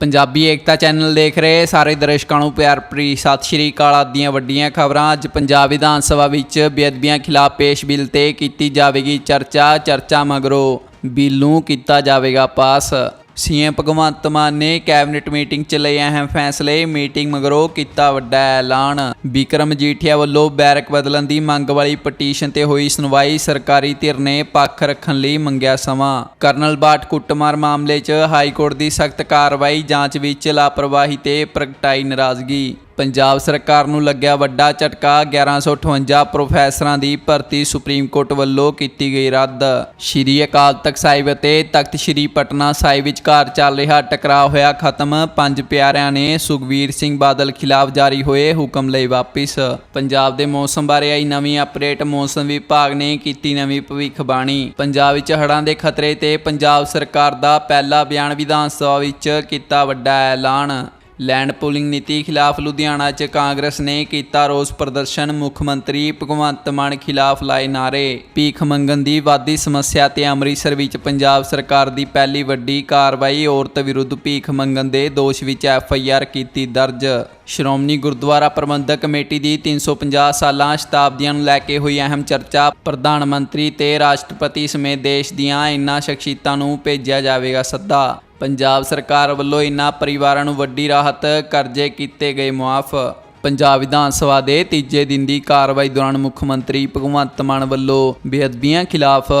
ਪੰਜਾਬੀ ਏਕਤਾ channel ਦੇਖ ਰਹੇ ਸਾਰੇ ਦਰਸ਼ਕਾਂ ਨੂੰ ਪਿਆਰ ਭਰੀ ਸਤਿ ਸ਼੍ਰੀ ਅਕਾਲ ਆਦੀਆਂ ਵੱਡੀਆਂ ਖਬਰਾਂ। ਅੱਜ ਪੰਜਾਬ ਵਿਧਾਨ ਸਭਾ ਵਿੱਚ ਬੇਅਦਬੀਆਂ ਖਿਲਾਫ ਪੇਸ਼ ਬਿੱਲ ਤੇ ਕੀਤੀ ਜਾਵੇਗੀ ਚਰਚਾ ਚਰਚਾ ਮਗਰੋਂ ਬਿੱਲ ਨੂੰ ਕੀਤਾ ਜਾਵੇਗਾ ਪਾਸ। ਸੀਐਮ ਭਗਵੰਤ ਮਾਨ ਨੇ ਕੈਬਨਿਟ ਮੀਟਿੰਗ 'ਚ ਲਏ ਅਹਿਮ ਫੈਸਲੇ। ਮੀਟਿੰਗ ਮਗਰੋਂ ਕੀਤਾ ਵੱਡਾ ਐਲਾਨ। ਵਿਕਰਮ ਮਜੀਠੀਆ ਵੱਲੋਂ ਬੈਰਕ ਬਦਲਣ ਦੀ ਮੰਗ ਵਾਲੀ ਪਟੀਸ਼ਨ ਤੇ ਹੋਈ ਸੁਣਵਾਈ ਸਰਕਾਰੀ ਧਿਰ ਨੇ ਪੱਖ ਰੱਖਣ ਲਈ ਮੰਗਿਆ ਸਮਾਂ। ਕਰਨਲ ਬਾਟ ਕੁੱਟਮਾਰ ਮਾਮਲੇ 'ਚ ਹਾਈ ਕੋਰਟ ਦੀ ਸਖਤ ਕਾਰਵਾਈ ਜਾਂਚ ਵਿੱਚ ਲਾਪਰਵਾਹੀ ਤੇ ਪ੍ਰਗਟਾਈ ਨਾਰਾਜ਼ਗੀ। ਪੰਜਾਬ ਸਰਕਾਰ ਨੂੰ ਲੱਗਿਆ ਵੱਡਾ ਝਟਕਾ 1158 ਪ੍ਰੋਫੈਸਰਾਂ ਦੀ ਭਰਤੀ ਸੁਪਰੀਮ ਕੋਰਟ ਵੱਲੋਂ ਕੀਤੀ ਗਈ ਰੱਦ। ਸ਼੍ਰੀ ਅਕਾਲ ਤਖਤ ਸਾਹਿਬ ਅਤੇ ਤਖਤ ਸ਼੍ਰੀ ਪਟਨਾ ਸਾਹਿਬ ਵਿਚਕਾਰ ਚੱਲ ਰਿਹਾ ਟਕਰਾਅ ਹੋਇਆ ਖਤਮ। ਪੰਜ ਪਿਆਰਿਆਂ ਨੇ ਸੁਖਵੀਰ ਸਿੰਘ ਬਾਦਲ ਖਿਲਾਫ ਜਾਰੀ ਹੋਏ ਹੁਕਮ ਲਈ ਵਾਪਿਸ। ਪੰਜਾਬ ਦੇ ਮੌਸਮ ਬਾਰੇ ਆਈ ਨਵੀਂ ਅਪਡੇਟ, ਮੌਸਮ ਵਿਭਾਗ ਨੇ ਕੀਤੀ ਨਵੀਂ ਭਵਿੱਖਬਾਣੀ। ਪੰਜਾਬ ਵਿੱਚ ਹੜ੍ਹਾਂ ਦੇ ਖਤਰੇ ਤੇ ਪੰਜਾਬ ਸਰਕਾਰ ਦਾ ਪਹਿਲਾ ਬਿਆਨ ਵਿਧਾਨ ਸਭਾ ਵਿੱਚ ਕੀਤਾ ਵੱਡਾ ਐਲਾਨ। ਲੈਂਡ ਪੂਲਿੰਗ ਨੀਤੀ ਖਿਲਾਫ ਲੁਧਿਆਣਾ 'ਚ ਕਾਂਗਰਸ ਨੇ ਕੀਤਾ ਰੋਸ ਪ੍ਰਦਰਸ਼ਨ, ਮੁੱਖ ਮੰਤਰੀ ਭਗਵੰਤ ਮਾਨ ਖਿਲਾਫ ਲਾਏ ਨਾਰੇ ਭੀਖ ਮੰਗਣ ਦੀ ਵਾਧੀ ਸਮੱਸਿਆ ਤੇ ਅੰਮ੍ਰਿਤਸਰ ਵਿੱਚ ਪੰਜਾਬ ਸਰਕਾਰ ਦੀ ਪਹਿਲੀ ਵੱਡੀ ਕਾਰਵਾਈ, ਔਰਤ ਵਿਰੁੱਧ ਭੀਖ ਮੰਗਣ ਦੇ ਦੋਸ਼ ਵਿੱਚ ਐਫ ਆਈ ਆਰ ਕੀਤੀ ਦਰਜ। ਸ਼੍ਰੋਮਣੀ ਗੁਰਦੁਆਰਾ ਪ੍ਰਬੰਧਕ ਕਮੇਟੀ ਦੀ 350 ਸਾਲਾਂ ਸ਼ਤਾਬਦੀਆਂ ਨੂੰ ਲੈ ਕੇ ਹੋਈ ਅਹਿਮ ਚਰਚਾ, ਪ੍ਰਧਾਨ ਮੰਤਰੀ ਤੇ ਰਾਸ਼ਟਰਪਤੀ ਸਮੇਤ ਦੇਸ਼ ਦੀਆਂ ਇਨ੍ਹਾਂ ਸ਼ਖਸੀਅਤਾਂ ਨੂੰ ਭੇਜਿਆ ਜਾਵੇਗਾ ਸੱਦਾ। ਪੰਜਾਬ ਸਰਕਾਰ ਵੱਲੋਂ ਇਨ੍ਹਾਂ ਪਰਿਵਾਰਾਂ ਨੂੰ ਵੱਡੀ ਰਾਹਤ ਕਰਜ਼ੇ ਕੀਤੇ ਗਏ ਮੁਆਫ। ਪੰਜਾਬ ਵਿਧਾਨ ਸਭਾ ਦੇ ਤੀਜੇ ਦਿਨ ਦੀ ਕਾਰਵਾਈ ਦੌਰਾਨ ਮੁੱਖ ਮੰਤਰੀ ਭਗਵੰਤ ਮਾਨ ਵੱਲੋਂ ਬੇਅਦਬੀਆਂ ਖਿਲਾਫ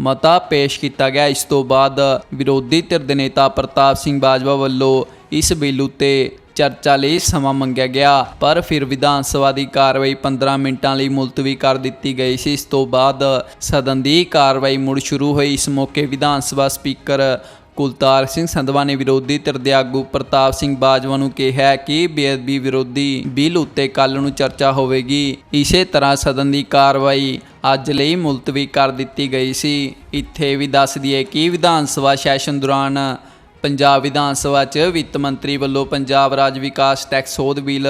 ਮਤਾ ਪੇਸ਼ ਕੀਤਾ ਗਿਆ। ਇਸ ਤੋਂ ਬਾਅਦ ਵਿਰੋਧੀ ਧਿਰ ਦੇ ਨੇਤਾ ਪ੍ਰਤਾਪ ਸਿੰਘ ਬਾਜਵਾ ਵੱਲੋਂ ਇਸ ਬਿੱਲ ਉੱਤੇ ਚਰਚਾ ਲਈ ਸਮਾਂ ਮੰਗਿਆ ਗਿਆ, ਪਰ ਫਿਰ ਵਿਧਾਨ ਸਭਾ ਦੀ ਕਾਰਵਾਈ 15 ਮਿੰਟਾਂ ਲਈ ਮੁਲਤਵੀ ਕਰ ਦਿੱਤੀ ਗਈ ਸੀ। ਇਸ ਤੋਂ ਬਾਅਦ ਸਦਨ ਦੀ ਕਾਰਵਾਈ ਮੁੜ ਸ਼ੁਰੂ ਹੋਈ। ਇਸ ਮੌਕੇ ਵਿਧਾਨ ਸਭਾ ਸਪੀਕਰ ਕੁਲਤਾਰ ਸਿੰਘ ਸੰਧਵਾ ਨੇ ਵਿਰੋਧੀ ਧਿਰ ਦੇ ਆਗੂ ਪ੍ਰਤਾਪ ਸਿੰਘ ਬਾਜਵਾ ਨੂੰ ਕਿਹਾ ਕਿ ਬੇਅਦਬੀ ਵਿਰੋਧੀ ਬਿੱਲ ਉੱਤੇ ਕੱਲ ਨੂੰ ਚਰਚਾ ਹੋਵੇਗੀ। ਇਸੇ ਤਰ੍ਹਾਂ ਸਦਨ ਦੀ ਕਾਰਵਾਈ ਅੱਜ ਲਈ ਮੁਲਤਵੀ ਕਰ ਦਿੱਤੀ ਗਈ ਸੀ। ਇੱਥੇ ਵੀ ਦੱਸ ਦਈਏ ਕਿ ਵਿਧਾਨ ਸਭਾ ਸੈਸ਼ਨ ਦੌਰਾਨ ਪੰਜਾਬ ਵਿਧਾਨ ਸਭਾ 'ਚ ਵਿੱਤ ਮੰਤਰੀ ਵੱਲੋਂ ਪੰਜਾਬ ਰਾਜ ਵਿਕਾਸ ਟੈਕਸ ਸੋਧ ਬਿੱਲ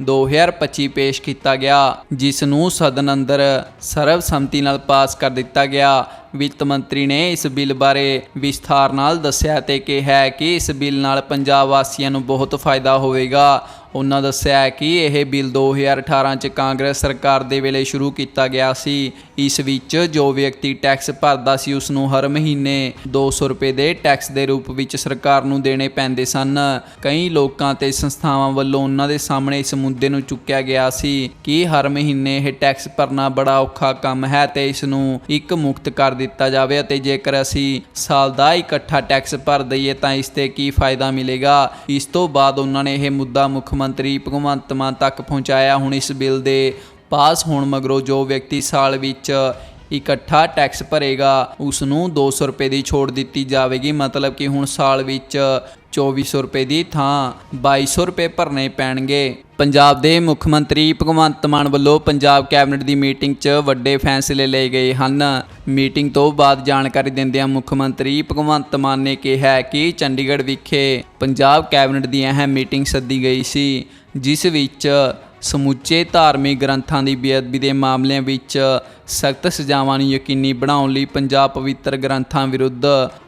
2025 ਪੇਸ਼ ਕੀਤਾ ਗਿਆ ਜਿਸ ਨੂੰ ਸਦਨ ਅੰਦਰ ਸਰਬਸੰਮਤੀ ਨਾਲ ਪਾਸ ਕਰ ਦਿੱਤਾ ਗਿਆ। ਵਿੱਤ ਮੰਤਰੀ ਨੇ ਇਸ ਬਿੱਲ ਬਾਰੇ ਵਿਸਥਾਰ ਨਾਲ ਦੱਸਿਆ ਤੇ ਕਿਹਾ ਕਿ ਇਸ ਬਿੱਲ ਨਾਲ ਪੰਜਾਬ ਵਾਸੀਆਂ ਨੂੰ ਬਹੁਤ ਫਾਇਦਾ ਹੋਵੇਗਾ। ਉਹਨਾਂ ਦੱਸਿਆ ਕਿ ਇਹ ਬਿੱਲ 2018 ਚ ਕਾਂਗਰਸ ਸਰਕਾਰ ਦੇ ਵੇਲੇ ਸ਼ੁਰੂ ਕੀਤਾ ਗਿਆ ਸੀ। ਇਸ ਵਿੱਚ ਜੋ ਵਿਅਕਤੀ ਟੈਕਸ ਭਰਦਾ ਸੀ ਉਸ ਨੂੰ ਹਰ ਮਹੀਨੇ 200 ਰੁਪਏ ਦੇ ਟੈਕਸ ਦੇ ਰੂਪ ਵਿੱਚ ਸਰਕਾਰ ਨੂੰ ਦੇਣੇ ਪੈਂਦੇ ਸਨ। ਕਈ ਲੋਕਾਂ ਤੇ ਸੰਸਥਾਵਾਂ ਵੱਲੋਂ ਉਹਨਾਂ ਦੇ ਸਾਹਮਣੇ ਇਸ ਮੁੱਦੇ ਨੂੰ ਚੁੱਕਿਆ ਗਿਆ ਸੀ ਕਿ ਹਰ ਮਹੀਨੇ ਇਹ ਟੈਕਸ ਭਰਨਾ ਬੜਾ ਔਖਾ ਕੰਮ ਹੈ ਤੇ ਇਸ ਨੂੰ ਇੱਕ ਮੁਕਤ ਕਰ ਦਿੱਤਾ ਜਾਵੇ ਅਤੇ ਜੇਕਰ ਅਸੀਂ ਸਾਲ ਦਾ ਇਕੱਠਾ ਟੈਕਸ ਭਰ ਦਈਏ ਤਾਂ ਇਸ ਤੇ ਕੀ ਫਾਇਦਾ ਮਿਲੇਗਾ? ਇਸ ਤੋਂ ਬਾਅਦ ਉਹਨਾਂ ਨੇ ਇਹ ਮੁੱਦਾ ਮੁੱਖ ਮੰਤਰੀ ਭਗਵੰਤ ਮਾਨ ਤੱਕ ਪਹੁੰਚਾਇਆ। ਹੁਣ ਇਸ ਬਿੱਲ ਦੇ ਪਾਸ ਹੋਣ ਮਗਰੋਂ ਜੋ ਵਿਅਕਤੀ ਸਾਲ ਵਿੱਚ ਇਕੱਠਾ ਟੈਕਸ ਭਰੇਗਾ, ਉਸ ਨੂੰ 200 ਰੁਪਏ ਦੀ ਛੋਟ ਦਿੱਤੀ ਜਾਵੇਗੀ। ਮਤਲਬ ਕਿ ਹੁਣ ਸਾਲ ਵਿੱਚ 2400 ਰੁਪਏ ਦੀ ਥਾਂ 2200 ਰੁਪਏ ਭਰਨੇ ਪੈਣਗੇ। ਪੰਜਾਬ ਦੇ ਮੁੱਖ ਮੰਤਰੀ ਭਗਵੰਤ ਮਾਨ ਵੱਲੋਂ ਪੰਜਾਬ ਕੈਬਨਿਟ ਦੀ ਮੀਟਿੰਗ 'ਚ ਵੱਡੇ ਫੈਸਲੇ ਲਏ ਗਏ ਹਨ। ਮੀਟਿੰਗ ਤੋਂ ਬਾਅਦ ਜਾਣਕਾਰੀ ਦਿੰਦਿਆਂ ਮੁੱਖ ਮੰਤਰੀ ਭਗਵੰਤ ਮਾਨ ਨੇ ਕਿਹਾ ਕਿ ਚੰਡੀਗੜ੍ਹ ਵਿਖੇ ਪੰਜਾਬ ਕੈਬਨਿਟ ਦੀ ਅਹਿਮ ਮੀਟਿੰਗ ਸੱਦੀ ਗਈ ਸੀ, ਜਿਸ ਵਿੱਚ ਸਮੁੱਚੇ ਧਾਰਮਿਕ ਗ੍ਰੰਥਾਂ ਦੀ ਬੇਅਦਬੀ ਦੇ ਮਾਮਲਿਆਂ ਵਿੱਚ ਸਖਤ ਸਜ਼ਾਵਾਂ ਨੂੰ ਯਕੀਨੀ ਬਣਾਉਣ ਲਈ ਪੰਜਾਬ ਪਵਿੱਤਰ ਗ੍ਰੰਥਾਂ ਵਿਰੁੱਧ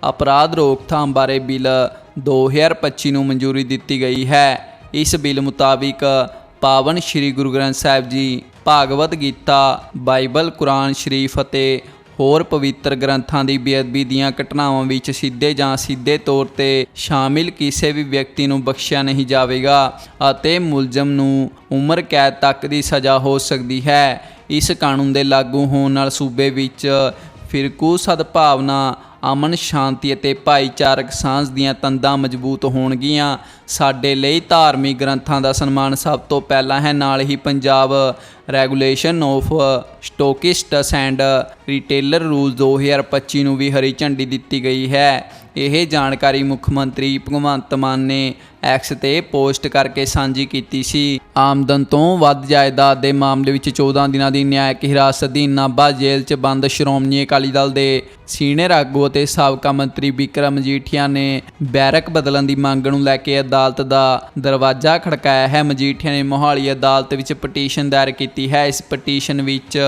ਅਪਰਾਧ ਰੋਕਥਾਮ ਬਾਰੇ ਬਿੱਲ 2025 ਨੂੰ ਮਨਜ਼ੂਰੀ ਦਿੱਤੀ ਗਈ ਹੈ। ਇਸ ਬਿੱਲ ਮੁਤਾਬਿਕ ਪਾਵਨ ਸ੍ਰੀ ਗੁਰੂ ਗ੍ਰੰਥ ਸਾਹਿਬ ਜੀ, ਭਾਗਵਤ ਗੀਤਾ, ਬਾਈਬਲ, ਕੁਰਾਨ ਸ਼ਰੀਫ ਅਤੇ ਹੋਰ ਪਵਿੱਤਰ ਗ੍ਰੰਥਾਂ ਦੀ ਬੇਅਦਬੀ ਦੀਆਂ ਘਟਨਾਵਾਂ ਵਿੱਚ ਸਿੱਧੇ ਜਾਂ ਸਿੱਧੇ ਤੌਰ ਤੇ ਸ਼ਾਮਿਲ ਕਿਸੇ ਵੀ ਵਿਅਕਤੀ ਨੂੰ ਬਖਸ਼ਿਆ ਨਹੀਂ ਜਾਵੇਗਾ ਅਤੇ ਮੁਲਜ਼ਮ ਨੂੰ ਉਮਰ ਕੈਦ ਤੱਕ ਦੀ ਸਜ਼ਾ ਹੋ ਸਕਦੀ ਹੈ। ਇਸ ਕਾਨੂੰਨ ਦੇ ਲਾਗੂ ਹੋਣ ਨਾਲ ਸੂਬੇ ਵਿੱਚ ਫਿਰਕੂ ਸਦਭਾਵਨਾ ਅਮਨ, ਸ਼ਾਂਤੀ ਅਤੇ ਭਾਈਚਾਰਕ ਸਾਂਝ ਦੀਆਂ ਤੰਦਾਂ ਮਜ਼ਬੂਤ ਹੋਣਗੀਆਂ। ਸਾਡੇ ਲਈ ਧਾਰਮਿਕ ਗ੍ਰੰਥਾਂ ਦਾ ਸਨਮਾਨ ਸਭ ਤੋਂ ਪਹਿਲਾਂ ਹੈ, ਨਾਲ ਹੀ Punjab regulation of stockists and retailer rule 2025 ਨੂੰ ਵੀ ਹਰੀ ਝੰਡੀ ਦਿੱਤੀ ਗਈ ਹੈ। ਇਹ ਜਾਣਕਾਰੀ ਮੁੱਖ ਮੰਤਰੀ ਭਗਵੰਤ ਮਾਨ ਨੇ ਐਕਸ ਤੇ ਪੋਸਟ ਕਰਕੇ ਸਾਂਝੀ ਕੀਤੀ ਸੀ। ਆਮਦਨ ਤੋਂ ਵੱਧ ਜਾਇਦਾਦ ਦੇ ਮਾਮਲੇ ਵਿੱਚ 14 ਦਿਨਾਂ ਦੀ ਨਿਆਇਕ ਹਿਰਾਸਤ ਦੀ ਨਾਭਾ ਜੇਲ੍ਹ 'ਚ ਬੰਦ ਸ਼੍ਰੋਮਣੀ ਅਕਾਲੀ ਦਲ ਦੇ ਸੀਨੀਅਰ ਆਗੂ ਅਤੇ ਸਾਬਕਾ ਮੰਤਰੀ ਵਿਕਰਮ ਮਜੀਠੀਆ ਨੇ ਬੈਰਕ ਬਦਲਣ ਦੀ ਮੰਗ ਨੂੰ ਲੈ ਕੇ ਅਦਾਲਤ ਦਾ ਦਰਵਾਜ਼ਾ ਖੜਕਾਇਆ ਹੈ। ਮਜੀਠੀਆ ਨੇ ਮੋਹਾਲੀ ਅਦਾਲਤ ਵਿੱਚ ਪਟੀਸ਼ਨ ਦਾਇਰ ਕੀਤੀ ਹੈ। ਇਸ ਪਟੀਸ਼ਨ ਵਿੱਚ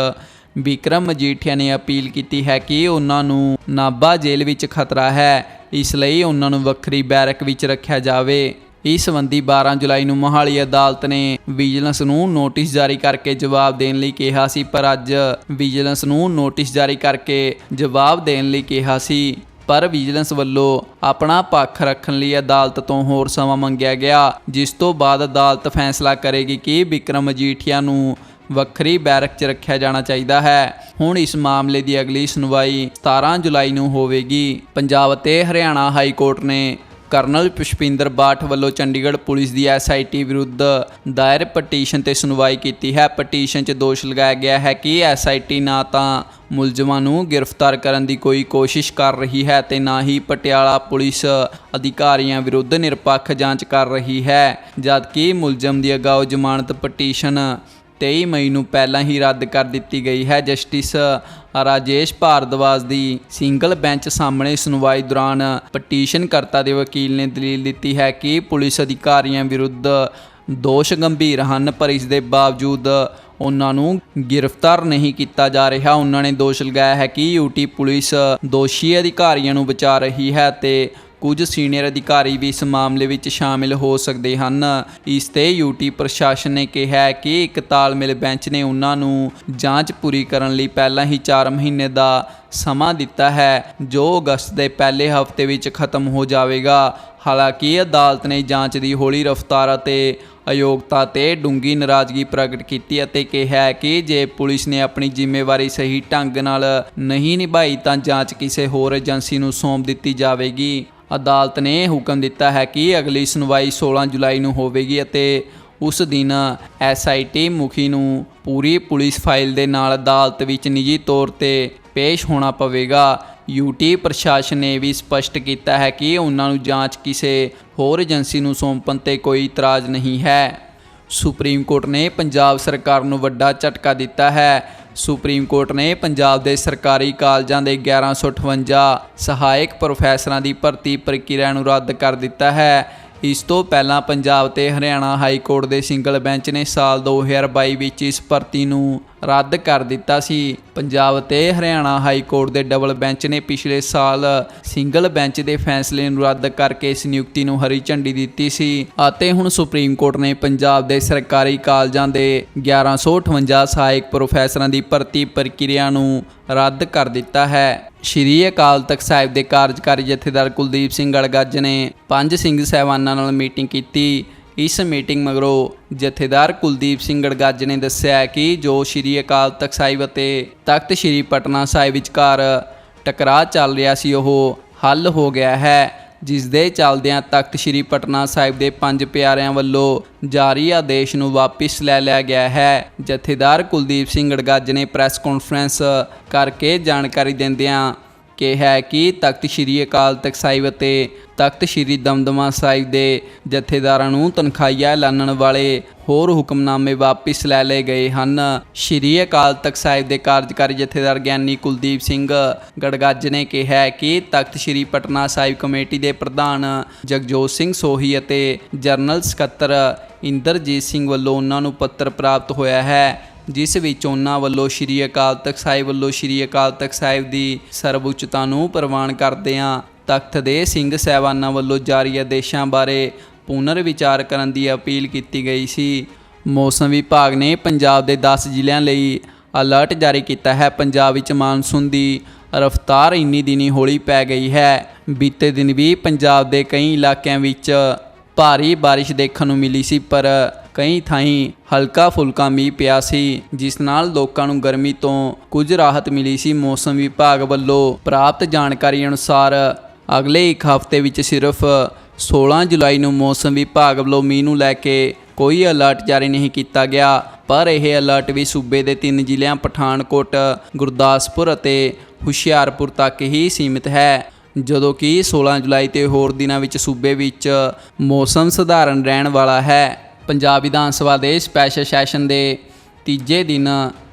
ਵਿਕਰਮ ਮਜੀਠੀਆ ਨੇ ਅਪੀਲ ਕੀਤੀ ਹੈ ਕਿ ਉਹਨਾਂ ਨੂੰ ਨਾਭਾ ਜੇਲ੍ਹ ਵਿੱਚ ਖਤਰਾ ਹੈ, ਇਸ ਲਈ ਉਹਨਾਂ ਨੂੰ ਵੱਖਰੀ ਬੈਰਕ ਵਿੱਚ ਰੱਖਿਆ ਜਾਵੇ। ਇਸ ਸੰਬੰਧੀ 12 ਜੁਲਾਈ ਨੂੰ ਮੋਹਾਲੀ ਅਦਾਲਤ ਨੇ ਵਿਜੀਲੈਂਸ ਨੂੰ ਨੋਟਿਸ ਜਾਰੀ ਕਰਕੇ ਜਵਾਬ ਦੇਣ ਲਈ ਕਿਹਾ ਸੀ, ਪਰ ਅੱਜ ਵਿਜੀਲੈਂਸ ਨੂੰ ਨੋਟਿਸ ਜਾਰੀ ਕਰਕੇ ਜਵਾਬ ਦੇਣ ਲਈ ਕਿਹਾ ਸੀ। ਪਰ ਵਿਜੀਲੈਂਸ ਵੱਲੋਂ ਆਪਣਾ ਪੱਖ ਰੱਖਣ ਲਈ ਅਦਾਲਤ ਤੋਂ ਹੋਰ ਸਮਾਂ ਮੰਗਿਆ ਗਿਆ, ਜਿਸ ਤੋਂ ਬਾਅਦ ਅਦਾਲਤ ਫੈਸਲਾ ਕਰੇਗੀ ਕਿ ਵਿਕਰਮ ਮਜੀਠੀਆ ਨੂੰ ਵੱਖਰੀ ਬੈਰਕ 'ਚ ਰੱਖਿਆ ਜਾਣਾ ਚਾਹੀਦਾ ਹੈ। ਹੁਣ ਇਸ ਮਾਮਲੇ ਦੀ ਅਗਲੀ ਸੁਣਵਾਈ 17 ਜੁਲਾਈ ਨੂੰ ਹੋਵੇਗੀ। ਪੰਜਾਬ ਅਤੇ ਹਰਿਆਣਾ ਹਾਈ ਕੋਰਟ ਨੇ ਕਰਨਲ ਪੁਸ਼ਪਿੰਦਰ ਬਾਠ ਵੱਲੋਂ ਚੰਡੀਗੜ੍ਹ ਪੁਲਿਸ ਦੀ ਐਸਆਈਟੀ ਵਿਰੁੱਧ ਦਾਇਰ ਪਟੀਸ਼ਨ ਤੇ ਸੁਣਵਾਈ ਕੀਤੀ ਹੈ। ਪਟੀਸ਼ਨ 'ਚ ਦੋਸ਼ ਲਗਾਇਆ ਗਿਆ ਹੈ ਕਿ ਐਸਆਈਟੀ ਨਾ ਤਾਂ ਮੁਲਜ਼ਮਾਂ ਨੂੰ ਗ੍ਰਿਫਤਾਰ ਕਰਨ ਦੀ ਕੋਈ ਕੋਸ਼ਿਸ਼ ਕਰ ਰਹੀ ਹੈ ਤੇ ਨਾ ਹੀ ਪਟਿਆਲਾ ਪੁਲਿਸ ਅਧਿਕਾਰੀਆਂ ਵਿਰੁੱਧ ਨਿਰਪੱਖ ਜਾਂਚ ਕਰ ਰਹੀ ਹੈ। ਜਦਕਿ ਮੁਲਜ਼ਮ ਦੀ ਅਗਾਊ ਜ਼ਮਾਨਤ ਪਟੀਸ਼ਨ 23 ਮਈ ਨੂੰ ਪਹਿਲਾਂ ਹੀ ਰੱਦ ਕਰ ਦਿੱਤੀ ਗਈ ਹੈ। ਜਸਟਿਸ ਰਾਜੇਸ਼ ਭਾਰਦਵਾਜ ਦੀ ਸਿੰਗਲ ਬੈਂਚ ਸਾਹਮਣੇ ਸੁਣਵਾਈ ਦੌਰਾਨ ਪਟੀਸ਼ਨਕਰਤਾ ਦੇ ਵਕੀਲ ਨੇ ਦਲੀਲ ਦਿੱਤੀ ਹੈ ਕਿ ਪੁਲਿਸ ਅਧਿਕਾਰੀਆਂ ਵਿਰੁੱਧ ਦੋਸ਼ ਗੰਭੀਰ ਹਨ, ਪਰ ਇਸ ਦੇ ਬਾਵਜੂਦ ਉਹਨਾਂ ਨੂੰ ਗ੍ਰਿਫਤਾਰ ਨਹੀਂ ਕੀਤਾ ਜਾ ਰਿਹਾ। ਉਹਨਾਂ ਨੇ ਦੋਸ਼ ਲਗਾਇਆ ਹੈ ਕਿ ਯੂਟੀ ਪੁਲਿਸ ਦੋਸ਼ੀ ਅਧਿਕਾਰੀਆਂ ਨੂੰ ਬਚਾ ਰਹੀ ਹੈ ਤੇ ਕੁਝ ਸੀਨੀਅਰ ਅਧਿਕਾਰੀ ਵੀ ਇਸ ਮਾਮਲੇ ਵਿੱਚ ਸ਼ਾਮਿਲ ਹੋ ਸਕਦੇ ਹਨ। ਇਸ ਤੇ ਯੂਟੀ ਪ੍ਰਸ਼ਾਸਨ ਨੇ ਕਿਹਾ ਕਿ ਇੱਕ ਤਾਲਮੇਲ ਬੈਂਚ ਨੇ ਉਹਨਾਂ ਨੂੰ ਜਾਂਚ ਪੂਰੀ ਕਰਨ ਲਈ ਪਹਿਲਾਂ ਹੀ 4 ਮਹੀਨੇ ਦਾ ਸਮਾਂ ਦਿੱਤਾ ਹੈ, ਜੋ ਅਗਸਤ ਦੇ ਪਹਿਲੇ ਹਫ਼ਤੇ ਵਿੱਚ ਖਤਮ ਹੋ ਜਾਵੇਗਾ। ਹਾਲਾਂਕਿ, ਅਦਾਲਤ ਨੇ ਜਾਂਚ ਦੀ ਹੌਲੀ ਰਫ਼ਤਾਰ ਅਤੇ ਅਯੋਗਤਾ ਤੇ ਡੂੰਗੀ ਨਾਰਾਜ਼ਗੀ ਪ੍ਰਗਟ ਕੀਤੀ ਅਤੇ ਕਿਹਾ ਕਿ ਜੇ ਪੁਲਿਸ ਨੇ ਆਪਣੀ ਜ਼ਿੰਮੇਵਾਰੀ ਸਹੀ ਢੰਗ ਨਾਲ ਨਹੀਂ ਨਿਭਾਈ, ਤਾਂ ਜਾਂਚ ਕਿਸੇ ਹੋਰ ਏਜੰਸੀ ਨੂੰ ਸੌਂਪ ਦਿੱਤੀ ਜਾਵੇਗੀ। ਅਦਾਲਤ ਨੇ ਹੁਕਮ ਦਿੱਤਾ ਹੈ ਕਿ ਅਗਲੀ ਸੁਣਵਾਈ 16 ਜੁਲਾਈ ਨੂੰ ਹੋਵੇਗੀ ਅਤੇ ਉਸ ਦਿਨ ਐਸਆਈਟੀ ਮੁਖੀ ਨੂੰ ਪੂਰੀ ਪੁਲਿਸ ਫਾਈਲ ਦੇ ਨਾਲ ਅਦਾਲਤ ਵਿੱਚ ਨਿੱਜੀ ਤੌਰ ਤੇ ਪੇਸ਼ ਹੋਣਾ ਪਵੇਗਾ। ਯੂਟੀ ਪ੍ਰਸ਼ਾਸਨ ਨੇ ਵੀ ਸਪਸ਼ਟ ਕੀਤਾ ਹੈ ਕਿ ਉਹਨਾਂ ਨੂੰ ਜਾਂਚ ਕਿਸੇ ਹੋਰ ਏਜੰਸੀ ਨੂੰ ਸੌਂਪਣ ਤੇ ਕੋਈ ਇਤਰਾਜ਼ ਨਹੀਂ ਹੈ। ਸੁਪਰੀਮ ਕੋਰਟ ਨੇ ਪੰਜਾਬ ਸਰਕਾਰ ਨੂੰ ਵੱਡਾ ਝਟਕਾ ਦਿੱਤਾ ਹੈ ਸੁਪਰੀਮ ਕੋਰਟ ਨੇ ਪੰਜਾਬ ਦੇ ਸਰਕਾਰੀ ਕਾਲਜਾਂ ਦੇ 1158 ਸਹਾਇਕ ਪ੍ਰੋਫੈਸਰਾਂ ਦੀ ਭਰਤੀ ਪ੍ਰਕਿਰਿਆ ਨੂੰ ਰੱਦ ਕਰ ਦਿੱਤਾ ਹੈ। ਇਸ ਤੋਂ ਪਹਿਲਾਂ ਪੰਜਾਬ ਤੇ ਹਰਿਆਣਾ ਹਾਈ ਕੋਰਟ ਦੇ ਸਿੰਗਲ ਬੈਂਚ ਨੇ ਸਾਲ 2022 ਵਿੱਚ ਇਸ ਭਰਤੀ ਨੂੰ ਰੱਦ ਕਰ ਦਿੱਤਾ ਸੀ। ਪੰਜਾਬ ਤੇ ਹਰਿਆਣਾ ਹਾਈ ਕੋਰਟ ਦੇ ਡਬਲ ਬੈਂਚ ਨੇ ਪਿਛਲੇ ਸਾਲ ਸਿੰਗਲ ਬੈਂਚ ਦੇ ਫੈਸਲੇ ਨੂੰ ਰੱਦ ਕਰਕੇ ਇਸ ਨਿਯੁਕਤੀ ਨੂੰ ਹਰੀ ਝੰਡੀ ਦਿੱਤੀ ਸੀ ਅਤੇ ਹੁਣ ਸੁਪਰੀਮ ਕੋਰਟ ਨੇ ਪੰਜਾਬ ਦੇ ਸਰਕਾਰੀ ਕਾਲਜਾਂ ਦੇ 1158 ਸਹਾਇਕ ਪ੍ਰੋਫੈਸਰਾਂ ਦੀ ਭਰਤੀ ਪ੍ਰਕਿਰਿਆ ਨੂੰ ਰੱਦ ਕਰ ਦਿੱਤਾ ਹੈ। ਸ਼੍ਰੀ ਅਕਾਲ ਤਖਤ ਸਾਹਿਬ ਦੇ ਕਾਰਜਕਾਰੀ ਜਥੇਦਾਰ ਕੁਲਦੀਪ ਸਿੰਘ ਗੜਗੱਜ ਨੇ ਪੰਜ ਸਿੰਘ ਸਹਿਬਾਨਾਂ ਨਾਲ ਮੀਟਿੰਗ ਕੀਤੀ। ਇਸ ਮੀਟਿੰਗ ਮਗਰੋਂ ਜਥੇਦਾਰ ਕੁਲਦੀਪ ਸਿੰਘ ਗੜਗੱਜ ਨੇ ਦੱਸਿਆ ਕਿ ਜੋ ਸ਼੍ਰੀ ਅਕਾਲ ਤਖਤ ਸਾਹਿਬ ਅਤੇ ਤਖਤ ਸ਼੍ਰੀ ਪਟਨਾ ਸਾਹਿਬ ਵਿਚਕਾਰ ਟਕਰਾਅ ਚੱਲ ਰਿਹਾ ਸੀ, ਉਹ ਹੱਲ ਹੋ ਗਿਆ ਹੈ ਜਿਸ ਦੇ ਚੱਲਦਿਆਂ ਤਖਤ ਸ਼੍ਰੀ ਪਟਨਾ ਸਾਹਿਬ ਦੇ ਪੰਜ ਪਿਆਰਿਆਂ ਵੱਲੋਂ ਜਾਰੀ ਆਦੇਸ਼ ਨੂੰ ਵਾਪਿਸ ਲੈ ਲਿਆ ਗਿਆ ਹੈ। ਜਥੇਦਾਰ ਕੁਲਦੀਪ ਸਿੰਘ ਗੜਗੱਜ ਨੇ ਪ੍ਰੈਸ ਕਾਨਫਰੰਸ ਕਰਕੇ ਜਾਣਕਾਰੀ ਦਿੰਦਿਆਂ ਕਿਹਾ ਹੈ ਕਿ ਤਖਤ ਸ਼੍ਰੀ ਅਕਾਲ ਤਖਤ ਸਾਹਿਬ ਅਤੇ ਤਖਤ ਸ਼੍ਰੀ ਦਮਦਮਾ ਸਾਹਿਬ ਦੇ ਜਥੇਦਾਰਾਂ ਨੂੰ ਤਨਖਾਹੀਆ ਲਾਣਨ ਵਾਲੇ ਹੋਰ ਹੁਕਮਨਾਮੇ ਵਾਪਿਸ ਲੈ ਲਏ ਗਏ ਹਨ। ਸ਼੍ਰੀ ਅਕਾਲ ਤਖਤ ਸਾਹਿਬ ਦੇ ਕਾਰਜਕਾਰੀ ਜਥੇਦਾਰ ਗਿਆਨੀ ਕੁਲਦੀਪ ਸਿੰਘ ਗੜਗੱਜ ਨੇ ਕਿਹਾ ਕਿ ਤਖਤ ਸ਼੍ਰੀ ਪਟਨਾ ਸਾਹਿਬ ਕਮੇਟੀ ਦੇ ਪ੍ਰਧਾਨ ਜਗਜੋਤ ਸਿੰਘ ਸੋਹੀ ਅਤੇ ਜਨਰਲ ਸਕੱਤਰ ਇੰਦਰਜੀਤ ਸਿੰਘ ਵੱਲੋਂ ਉਹਨਾਂ ਨੂੰ ਪੱਤਰ ਪ੍ਰਾਪਤ ਹੋਇਆ ਹੈ। ਜਿਸ ਵਿੱਚ ਉਹਨਾਂ ਵੱਲੋਂ ਸ਼੍ਰੀ ਅਕਾਲ ਤਖਤ ਸਾਹਿਬ ਵੱਲੋਂ ਸ਼੍ਰੀ ਅਕਾਲ ਤਖਤ ਸਾਹਿਬ ਦੀ ਸਰਵਉੱਚਤਾ ਨੂੰ ਪ੍ਰਵਾਨ ਕਰਦਿਆਂ ਤਖਤ ਦੇ ਸਿੰਘ ਸਹਿਬਾਨਾਂ ਵੱਲੋਂ ਜਾਰੀ ਆਦੇਸ਼ਾਂ ਬਾਰੇ ਪੁਨਰ ਵਿਚਾਰ ਕਰਨ ਦੀ ਅਪੀਲ ਕੀਤੀ ਗਈ ਸੀ। ਮੌਸਮ ਵਿਭਾਗ ਨੇ ਪੰਜਾਬ ਦੇ 10 ਜ਼ਿਲ੍ਹਿਆਂ ਲਈ ਅਲਰਟ ਜਾਰੀ ਕੀਤਾ ਹੈ। ਪੰਜਾਬ ਵਿੱਚ ਮਾਨਸੂਨ ਦੀ ਰਫ਼ਤਾਰ ਇੰਨੀ ਦਿਨੀ ਹੌਲੀ ਪੈ ਗਈ ਹੈ। ਬੀਤੇ ਦਿਨ ਵੀ ਪੰਜਾਬ ਦੇ ਕਈ ਇਲਾਕਿਆਂ ਵਿੱਚ ਭਾਰੀ ਬਾਰਿਸ਼ ਦੇਖਣ ਨੂੰ ਮਿਲੀ ਸੀ, ਪਰ ਕਈ ਥਾਈਂ ਹਲਕਾ ਫੁਲਕਾ ਮੀਂਹ ਪਿਆ ਸੀ, ਜਿਸ ਨਾਲ ਲੋਕਾਂ ਨੂੰ ਗਰਮੀ ਤੋਂ ਕੁਝ ਰਾਹਤ ਮਿਲੀ ਸੀ। ਮੌਸਮ ਵਿਭਾਗ ਵੱਲੋਂ ਪ੍ਰਾਪਤ ਜਾਣਕਾਰੀ ਅਨੁਸਾਰ ਅਗਲੇ ਇੱਕ ਹਫ਼ਤੇ ਵਿੱਚ ਸਿਰਫ 16 ਜੁਲਾਈ ਨੂੰ ਮੌਸਮ ਵਿਭਾਗ ਵੱਲੋਂ ਮੀਂਹ ਨੂੰ ਲੈ ਕੇ ਕੋਈ ਅਲਰਟ ਜਾਰੀ ਨਹੀਂ ਕੀਤਾ ਗਿਆ, ਪਰ ਇਹ ਅਲਰਟ ਵੀ ਸੂਬੇ ਦੇ ਤਿੰਨ ਜ਼ਿਲ੍ਹਿਆਂ ਪਠਾਨਕੋਟ, ਗੁਰਦਾਸਪੁਰ ਅਤੇ ਹੁਸ਼ਿਆਰਪੁਰ ਤੱਕ ਹੀ ਸੀਮਿਤ ਹੈ। ਜਦੋਂ ਕਿ 16 ਜੁਲਾਈ ਤੇ ਹੋਰ ਦਿਨਾਂ ਵਿੱਚ ਸੂਬੇ ਵਿੱਚ ਮੌਸਮ ਸਧਾਰਨ ਰਹਿਣ ਵਾਲਾ ਹੈ। ਪੰਜਾਬ ਵਿਧਾਨ ਸਭਾ ਦੇ ਸਪੈਸ਼ਲ ਸੈਸ਼ਨ ਦੇ ਤੀਜੇ ਦਿਨ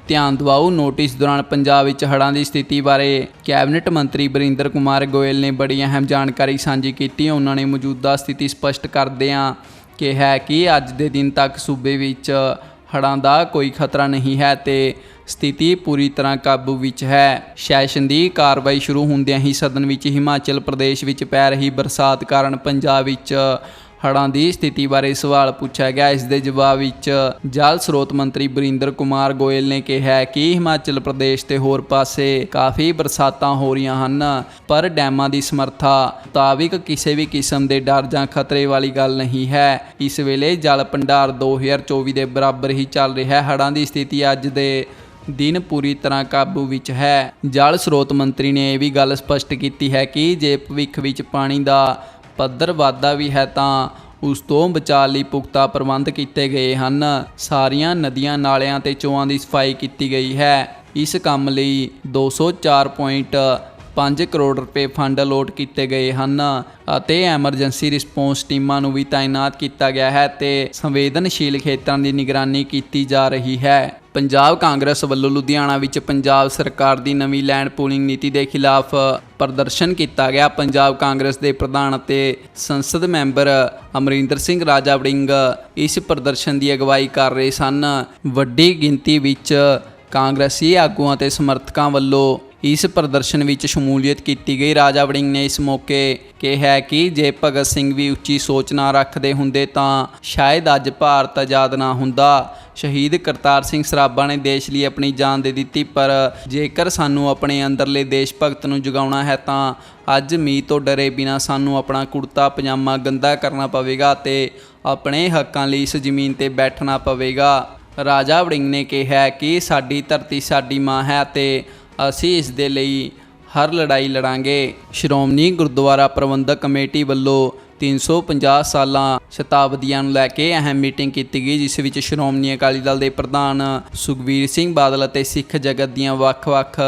ਧਿਆਨ ਦਿਵਾਓ। ਨੋਟਿਸ ਦੌਰਾਨ ਪੰਜਾਬ ਵਿੱਚ ਹੜ੍ਹਾਂ ਦੀ ਸਥਿਤੀ ਬਾਰੇ ਕੈਬਨਿਟ ਮੰਤਰੀ ਬਰਿੰਦਰ ਕੁਮਾਰ ਗੋਇਲ ਨੇ ਬੜੀ ਅਹਿਮ ਜਾਣਕਾਰੀ ਸਾਂਝੀ ਕੀਤੀ। ਉਹਨਾਂ ਨੇ ਮੌਜੂਦਾ ਸਥਿਤੀ ਸਪਸ਼ਟ ਕਰਦਿਆਂ ਕਿਹਾ ਕਿ ਅੱਜ ਦੇ ਦਿਨ ਤੱਕ ਸੂਬੇ ਵਿੱਚ ਹੜ੍ਹਾਂ ਦਾ ਕੋਈ ਖਤਰਾ ਨਹੀਂ ਹੈ ਤੇ ਸਥਿਤੀ ਪੂਰੀ ਤਰ੍ਹਾਂ ਕਾਬੂ ਵਿੱਚ ਹੈ। ਸੈਸ਼ਨ ਦੀ ਕਾਰਵਾਈ ਸ਼ੁਰੂ ਹੁੰਦਿਆਂ ਹੀ ਸਦਨ ਵਿੱਚ ਹਿਮਾਚਲ ਪ੍ਰਦੇਸ਼ ਵਿੱਚ ਪੈ ਰਹੀ ਬਰਸਾਤ ਕਾਰਨ ਪੰਜਾਬ ਵਿੱਚ ਹੜ੍ਹਾਂ ਦੀ ਸਥਿਤੀ ਬਾਰੇ ਸਵਾਲ ਪੁੱਛਿਆ ਗਿਆ। ਇਸ ਦੇ ਜਵਾਬ ਵਿੱਚ ਜਲ ਸਰੋਤ ਮੰਤਰੀ ਬਰਿੰਦਰ ਕੁਮਾਰ ਗੋਇਲ ਨੇ ਕਿਹਾ ਕਿ ਹਿਮਾਚਲ ਪ੍ਰਦੇਸ਼ ਤੇ ਹੋਰ ਪਾਸੇ ਕਾਫੀ ਬਰਸਾਤਾਂ ਹੋ ਰਹੀਆਂ ਹਨ, ਪਰ ਡੈਮਾਂ ਦੀ ਸਮਰੱਥਾ ਮੁਤਾਬਿਕ ਕਿਸੇ ਵੀ ਕਿਸਮ ਦੇ ਡਰ ਜਾਂ ਖਤਰੇ ਵਾਲੀ ਗੱਲ ਨਹੀਂ ਹੈ। ਇਸ ਵੇਲੇ ਜਲ ਭੰਡਾਰ 2024 ਦੇ ਬਰਾਬਰ ਹੀ ਚੱਲ ਰਿਹਾ ਹੈ। ਹੜ੍ਹਾਂ ਦੀ ਸਥਿਤੀ ਅੱਜ ਦੇ ਦਿਨ ਪੂਰੀ ਤਰ੍ਹਾਂ ਕਾਬੂ ਵਿੱਚ ਹੈ। ਜਲ ਸਰੋਤ ਮੰਤਰੀ ਨੇ ਇਹ ਵੀ ਗੱਲ ਸਪਸ਼ਟ ਕੀਤੀ ਹੈ ਕਿ ਜੇ ਭਵਿੱਖ ਵਿੱਚ ਪਾਣੀ ਦਾ ਪੱਧਰ ਵਾਧਾ ਵੀ ਹੈ ਤਾਂ ਉਸ ਤੋਂ ਬਚਾਅ ਲਈ ਪੁਖਤਾ ਪ੍ਰਬੰਧ ਕੀਤੇ ਗਏ ਹਨ। ਸਾਰੀਆਂ ਨਦੀਆਂ ਨਾਲਿਆਂ ਤੇ ਚੋਆਂ ਦੀ ਸਫ਼ਾਈ ਕੀਤੀ ਗਈ ਹੈ। ਇਸ ਕੰਮ ਲਈ 204.5 ਕਰੋੜ ਰੁਪਏ ਫੰਡ ਅਲੋਟ ਕੀਤੇ ਗਏ ਹਨ ਅਤੇ ਐਮਰਜੈਂਸੀ ਰਿਸਪੌਂਸ ਟੀਮਾਂ ਨੂੰ ਵੀ ਤਾਇਨਾਤ ਕੀਤਾ ਗਿਆ ਹੈ ਤੇ ਸੰਵੇਦਨਸ਼ੀਲ ਖੇਤਰਾਂ ਦੀ ਨਿਗਰਾਨੀ ਕੀਤੀ ਜਾ ਰਹੀ ਹੈ। ਪੰਜਾਬ ਕਾਂਗਰਸ ਵੱਲੋਂ ਲੁਧਿਆਣਾ ਵਿੱਚ ਪੰਜਾਬ ਸਰਕਾਰ ਦੀ ਨਵੀਂ ਲੈਂਡ ਪੂਲਿੰਗ ਨੀਤੀ ਦੇ ਖਿਲਾਫ ਪ੍ਰਦਰਸ਼ਨ ਕੀਤਾ ਗਿਆ। ਪੰਜਾਬ ਕਾਂਗਰਸ ਦੇ ਪ੍ਰਧਾਨ ਅਤੇ ਸੰਸਦ ਮੈਂਬਰ ਅਮਰਿੰਦਰ ਸਿੰਘ ਰਾਜਾ ਵੜਿੰਗ ਇਸ ਪ੍ਰਦਰਸ਼ਨ ਦੀ ਅਗਵਾਈ ਕਰ ਰਹੇ ਸਨ। ਵੱਡੀ ਗਿਣਤੀ ਵਿੱਚ ਕਾਂਗਰਸੀ ਆਗੂਆਂ ਤੇ ਸਮਰਥਕਾਂ ਵੱਲੋਂ ਇਸ ਪ੍ਰਦਰਸ਼ਨ ਵਿੱਚ ਸ਼ਮੂਲੀਅਤ ਕੀਤੀ ਗਈ। ਰਾਜਾ ਵੜਿੰਗ ਨੇ ਇਸ ਮੌਕੇ ਕਿਹਾ ਕਿ ਜੇ ਭਗਤ ਸਿੰਘ ਵੀ ਉੱਚੀ ਸੋਚ ਨਾ ਰੱਖਦੇ ਹੁੰਦੇ ਤਾਂ ਸ਼ਾਇਦ ਅੱਜ ਭਾਰਤ ਆਜ਼ਾਦ ਨਾ ਹੁੰਦਾ। ਸ਼ਹੀਦ ਕਰਤਾਰ ਸਿੰਘ ਸਰਾਭਾ ਨੇ ਦੇਸ਼ ਲਈ ਆਪਣੀ ਜਾਨ ਦੇ ਦਿੱਤੀ, ਪਰ ਜੇਕਰ ਸਾਨੂੰ ਆਪਣੇ ਅੰਦਰਲੇ ਦੇਸ਼ ਭਗਤ ਨੂੰ ਜਗਾਉਣਾ ਹੈ ਤਾਂ ਅੱਜ ਮੀਂਹ ਤੋਂ ਡਰੇ ਬਿਨਾ ਸਾਨੂੰ ਆਪਣਾ ਕੁੜਤਾ, ਪਜਾਮਾ ਗੰਦਾ ਕਰਨਾ ਪਵੇਗਾ ਤੇ ਆਪਣੇ ਹੱਕਾਂ ਲਈ ਇਸ ਜ਼ਮੀਨ ਤੇ ਬੈਠਣਾ ਪਵੇਗਾ। ਰਾਜਾ ਵੜਿੰਗ ਨੇ ਕਿਹਾ ਕਿ ਸਾਡੀ ਧਰਤੀ ਸਾਡੀ ਮਾਂ ਹੈ ਤੇ ਅਸੀਂ ਇਸ ਦੇ ਲਈ ਹਰ ਲੜਾਈ ਲੜਾਂਗੇ। ਸ਼੍ਰੋਮਣੀ ਗੁਰਦੁਆਰਾ ਪ੍ਰਬੰਧਕ ਕਮੇਟੀ ਵੱਲੋਂ 350 ਸਾਲਾਂ ਸ਼ਤਾਬਦੀਆਂ ਨੂੰ ਲੈ ਕੇ ਅਹਿਮ ਮੀਟਿੰਗ ਕੀਤੀ ਗਈ, ਜਿਸ ਵਿੱਚ ਸ਼੍ਰੋਮਣੀ ਅਕਾਲੀ ਦਲ ਦੇ ਪ੍ਰਧਾਨ ਸੁਖਬੀਰ ਸਿੰਘ ਬਾਦਲ ਅਤੇ ਸਿੱਖ ਜਗਤ ਦੀਆਂ ਵੱਖ-ਵੱਖ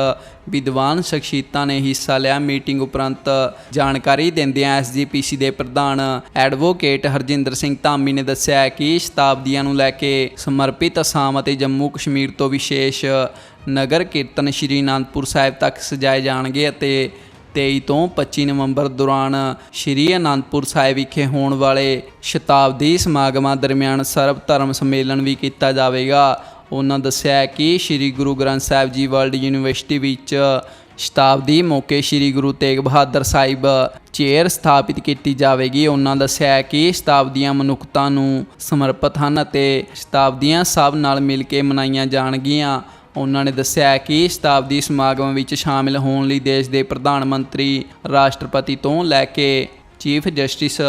ਵਿਦਵਾਨ ਸ਼ਖਸੀਅਤਾਂ ਨੇ ਹਿੱਸਾ ਲਿਆ। ਮੀਟਿੰਗ ਉਪਰੰਤ ਜਾਣਕਾਰੀ ਦਿੰਦਿਆਂ ਐਸਜੀਪੀਸੀ ਦੇ ਪ੍ਰਧਾਨ ਐਡਵੋਕੇਟ ਹਰਜਿੰਦਰ ਸਿੰਘ ਧਾਮੀ ਨੇ ਦੱਸਿਆ ਕਿ ਸ਼ਤਾਬਦੀਆਂ ਨੂੰ ਲੈ ਕੇ ਸਮਰਪਿਤ ਅਸਾਮ ਅਤੇ ਜੰਮੂ ਕਸ਼ਮੀਰ ਤੋਂ ਵਿਸ਼ੇਸ਼ ਨਗਰ ਕੀਰਤਨ ਸ਼੍ਰੀ ਅਨੰਦਪੁਰ ਸਾਹਿਬ ਤੱਕ ਸਜਾਏ ਜਾਣਗੇ ਅਤੇ 23 ਤੋਂ 25 ਨਵੰਬਰ ਦੌਰਾਨ ਸ਼੍ਰੀ ਅਨੰਦਪੁਰ ਸਾਹਿਬ ਵਿਖੇ ਹੋਣ ਵਾਲੇ ਸ਼ਤਾਬਦੀ ਸਮਾਗਮਾਂ ਦਰਮਿਆਨ ਸਰਬ ਧਰਮ ਸੰਮੇਲਨ ਵੀ ਕੀਤਾ ਜਾਵੇਗਾ। ਉਹਨਾਂ ਦੱਸਿਆ ਕਿ ਸ਼੍ਰੀ ਗੁਰੂ ਗ੍ਰੰਥ ਸਾਹਿਬ ਜੀ ਵਰਲਡ ਯੂਨੀਵਰਸਿਟੀ ਵਿੱਚ ਸ਼ਤਾਬਦੀ ਮੌਕੇ ਸ਼੍ਰੀ ਗੁਰੂ ਤੇਗ ਬਹਾਦਰ ਸਾਹਿਬ ਚੇਅਰ ਸਥਾਪਿਤ ਕੀਤੀ ਜਾਵੇਗੀ। ਉਹਨਾਂ ਦੱਸਿਆ ਕਿ ਸ਼ਤਾਬਦੀਆਂ ਮਨੁੱਖਤਾ ਨੂੰ ਸਮਰਪਿਤ ਹਨ ਅਤੇ ਸ਼ਤਾਬਦੀਆਂ ਸਭ ਨਾਲ ਮਿਲ ਕੇ ਮਨਾਈਆਂ ਜਾਣਗੀਆਂ। ਉਹਨਾਂ ਨੇ ਦੱਸਿਆ ਕਿ ਸ਼ਤਾਬਦੀ ਸਮਾਗਮ ਵਿੱਚ ਸ਼ਾਮਿਲ ਹੋਣ ਲਈ ਦੇਸ਼ ਦੇ ਪ੍ਰਧਾਨ ਮੰਤਰੀ, ਰਾਸ਼ਟਰਪਤੀ ਤੋਂ ਲੈ ਕੇ ਚੀਫ ਜਸਟਿਸ,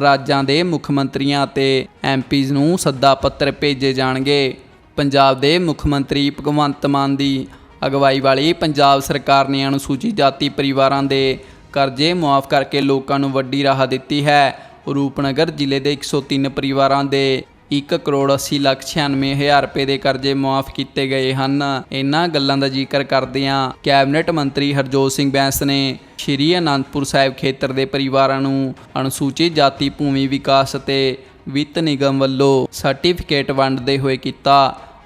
ਰਾਜਾਂ ਦੇ ਮੁੱਖ ਮੰਤਰੀਆਂ ਅਤੇ ਐਮਪੀਜ਼ ਨੂੰ ਸੱਦਾ ਪੱਤਰ ਭੇਜੇ ਜਾਣਗੇ। ਪੰਜਾਬ ਦੇ ਮੁੱਖ ਮੰਤਰੀ ਭਗਵੰਤ ਮਾਨ ਦੀ ਅਗਵਾਈ ਵਾਲੀ ਪੰਜਾਬ ਸਰਕਾਰ ਨੇ ਅਨੁਸੂਚਿਤ ਜਾਤੀ ਪਰਿਵਾਰਾਂ ਦੇ ਕਰਜ਼ੇ ਮੁਆਫ ਕਰਕੇ ਲੋਕਾਂ ਨੂੰ ਵੱਡੀ ਰਾਹਤ ਦਿੱਤੀ ਹੈ। ਰੂਪਨਗਰ ਜ਼ਿਲ੍ਹੇ ਦੇ 103 ਪਰਿਵਾਰਾਂ ਦੇ 1 ਕਰੋੜ 80 ਲੱਖ 96 ਹਜ਼ਾਰ ਰੁਪਏ ਦੇ ਕਰਜ਼ੇ ਮੁਆਫ ਕੀਤੇ ਗਏ ਹਨ। ਇਹਨਾਂ ਗੱਲਾਂ ਦਾ ਜ਼ਿਕਰ ਕਰਦਿਆਂ ਕੈਬਨਿਟ ਮੰਤਰੀ ਹਰਜੋਤ ਸਿੰਘ ਬੈਂਸ ਨੇ ਸ਼੍ਰੀ ਅਨੰਦਪੁਰ ਸਾਹਿਬ ਖੇਤਰ ਦੇ ਪਰਿਵਾਰਾਂ ਨੂੰ ਅਨੁਸੂਚਿਤ ਜਾਤੀ ਭੂਮੀ ਵਿਕਾਸ ਅਤੇ ਵਿੱਤ ਨਿਗਮ ਵੱਲੋਂ ਸਰਟੀਫਿਕੇਟ ਵੰਡਦੇ ਹੋਏ ਕੀਤਾ।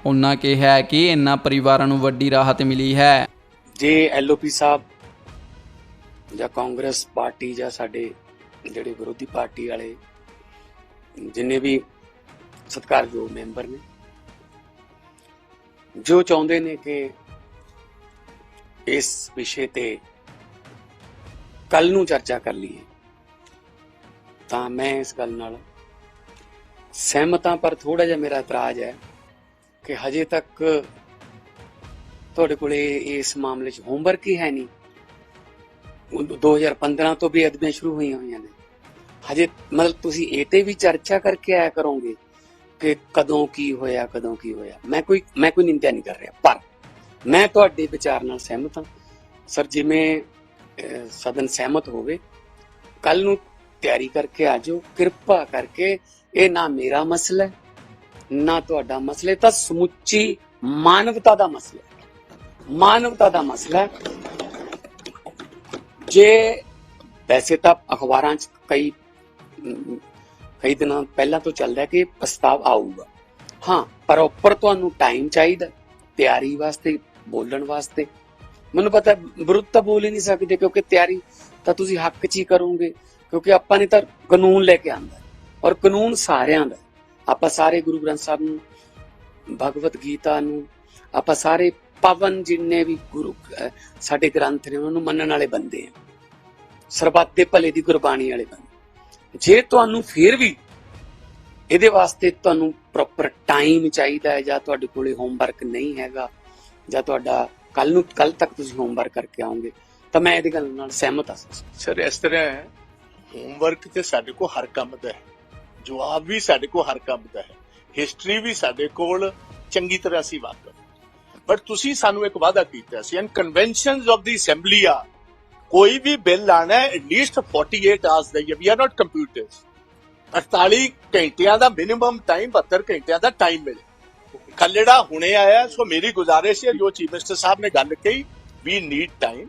ਉਹਨਾਂ ਕਿਹਾ ਕਿ ਇਹਨਾਂ ਪਰਿਵਾਰਾਂ ਨੂੰ ਵੱਡੀ ਰਾਹਤ ਮਿਲੀ ਹੈ। ਜੇ ਐਲਓਪੀ ਸਾਹਿਬ ਜਾਂ ਕਾਂਗਰਸ ਪਾਰਟੀ ਜਾਂ ਸਾਡੇ ਜਿਹੜੇ ਵਿਰੋਧੀ ਪਾਰਟੀ ਵਾਲੇ ਜਿੰਨੇ ਵੀ ਸਤਿਕਾਰਯੋਗ ਮੈਂਬਰ ਨੇ। ਜੋ ਚਾਹੁੰਦੇ ਨੇ ਕਿ ਇਸ ਵਿਸ਼ੇ ਤੇ ਕੱਲ ਨੂੰ ਚਰਚਾ ਕਰ ਲਈਏ, ਤਾਂ ਮੈਂ ਇਸ ਗੱਲ ਨਾਲ ਸਹਿਮਤ ਹਾਂ, ਪਰ ਥੋੜਾ ਜਿਹਾ ਮੇਰਾ ਇਤਰਾਜ਼ ਹੈ ਕਿ ਹਜੇ ਤੱਕ ਤੁਹਾਡੇ ਕੋਲੇ ਇਸ ਮਾਮਲੇ 'ਚ ਹੋਮਵਰਕ ਹੀ ਹੈ ਨਹੀਂ। ਉਹ 2015 ਤੋਂ ਵੀ ਅਦਬੀਆਂ ਸ਼ੁਰੂ ਹੋਈਆਂ ਹੋਈਆਂ ਨੇ। ਹਜੇ ਮਤਲਬ ਤੁਸੀਂ ਇਹ ਤੇ ਵੀ ਚਰਚਾ ਕਰਕੇ ਆਇਆ ਕਰੋਗੇ ਕਿ ਕਦੋਂ ਕੀ ਹੋਇਆ, ਕਦੋਂ ਕੀ ਹੋਇਆ। ਮੈਂ ਕੋਈ ਮੈਂ ਕੋਈ ਨਿੰਦਿਆ ਨਹੀਂ ਕਰ ਰਿਹਾ, ਪਰ ਮੈਂ ਤੁਹਾਡੇ ਵਿਚਾਰ ਨਾਲ ਸਹਿਮਤ ਹਾਂ। ਸਰ, ਜਿਵੇਂ ਸਦਨ ਸਹਿਮਤ ਹੋਵੇ ਕੱਲ ਨੂੰ ਤਿਆਰੀ ਕਰਕੇ ਆਜੋ ਕਿਰਪਾ ਕਰਕੇ ਇਹ ਨਾ ਮੇਰਾ ਮਸਲਾ ਨਾ ਤੁਹਾਡਾ ਮਸਲਾ ਤਾਂ ਸਮੁੱਚੀ ਮਾਨਵਤਾ ਦਾ ਮਸਲਾ ਮਾਨਵਤਾ ਦਾ ਮਸਲਾ ਜੇ, ਵੈਸੇ ਤਾਂ ਅਖਬਾਰਾਂ 'ਚ ਕਈ ਕਈ ਦਿਨਾਂ ਪਹਿਲਾਂ ਤੋਂ ਚੱਲਦਾ ਕਿ ਪ੍ਰਸਤਾਵ ਆਊਗਾ। ਹਾਂ ਪ੍ਰੋਪਰ ਤੁਹਾਨੂੰ ਟਾਈਮ ਚਾਹੀਦਾ, ਤਿਆਰੀ ਵਾਸਤੇ, ਬੋਲਣ ਵਾਸਤੇ। ਮੈਨੂੰ ਪਤਾ ਵਿਰੁੱਧ ਤਾਂ ਬੋਲ ਹੀ ਨਹੀਂ ਸਕਦੇ ਕਿਉਂਕਿ ਤਿਆਰੀ ਤਾਂ ਤੁਸੀਂ ਹੱਕ 'ਚ ਹੀ ਕਰੋਗੇ, ਕਿਉਂਕਿ ਆਪਾਂ ਨੇ ਤਾਂ ਕਾਨੂੰਨ ਲੈ ਕੇ ਆਂਦਾ ਔਰ ਕਾਨੂੰਨ ਸਾਰਿਆਂ ਦਾ ਆਪਾਂ ਸਾਰੇ ਗੁਰੂ ਗ੍ਰੰਥ ਸਾਹਿਬ ਨੂੰ ਭਗਵਤ ਗੀਤਾ ਨੂੰ, ਆਪਾਂ ਸਾਰੇ ਪਵਨ ਜਿੰਨੇ ਵੀ ਗੁਰੂ ਸਾਡੇ ਗ੍ਰੰਥ ਨੇ ਉਹਨਾਂ ਨੂੰ ਮੰਨਣ ਵਾਲੇ ਬੰਦੇ ਆ ਸਰਬੱਤ ਦੇ ਭਲੇ ਦੀ ਗੁਰਬਾਣੀ ਵਾਲੇ ਬੰਦੇ ਜੇ ਤੁਹਾਨੂੰ ਫਿਰ ਵੀ ਇਹਦੇ ਵਾਸਤੇ ਤੁਹਾਨੂੰ ਪ੍ਰੋਪਰ ਟਾਈਮ ਚਾਹੀਦਾ ਹੈ, ਜਾਂ ਤੁਹਾਡੇ ਕੋਲੇ ਹੋਮਵਰਕ ਨਹੀਂ ਹੈਗਾ, ਜਾਂ ਤੁਹਾਡਾ ਕੱਲ ਨੂੰ ਕੱਲ ਤੱਕ ਤੁਸੀਂ ਹੋਮਵਰਕ ਕਰਕੇ ਆਉਂਗੇ ਤਾਂ ਮੈਂ ਇਹਦੀ ਗੱਲ ਨਾਲ ਸਹਿਮਤ ਹਾਂ। ਸਰ ਇਸ ਤਰ੍ਹਾਂ ਹੈ ਹੋਮਵਰਕ ਤੇ ਸਾਡੇ ਕੋਲ ਹਰ ਕੰਮ ਦਾ ਹੈ, ਜਵਾਬ ਵੀ ਸਾਡੇ ਕੋਲ ਹਰ ਕੰਮ ਦਾ ਹੈ ਹਿਸਟਰੀ ਵੀ ਸਾਡੇ ਕੋਲ ਚੰਗੀ ਤਰ੍ਹਾਂ ਸੀ ਵਾਕਫ ਬਟ ਤੁਸੀਂ ਸਾਨੂੰ ਇੱਕ ਵਾਅਦਾ ਕੀਤਾ ਸੀ and conventions of the assembly ਆ ਕੋਈ ਵੀ ਬਿੱਲ ਆਣਾ ਹੈ ਐਟਲੀਸਟ 48 ਆਵਰਸ ਦਾ ਵੀ ਆਰ ਨਾਟ ਕੰਪਿਊਟਰਸ 48 ਘੰਟਿਆਂ ਦਾ ਮਿਨੀਮਮ ਟਾਈਮ 72 ਘੰਟਿਆਂ ਦਾ ਟਾਈਮ ਮਿਲੇ। ਖੱਲੜਾ ਹੁਣੇ ਆਇਆ ਸੋ ਮੇਰੀ ਗੁਜ਼ਾਰਿਸ਼ ਹੈ ਜੋ ਚੀਫ ਮਿਨਿਸਟਰ ਸਾਹਿਬ ਨੇ ਗੱਲ ਕਹੀ ਵੀ ਨੀਡ ਟਾਈਮ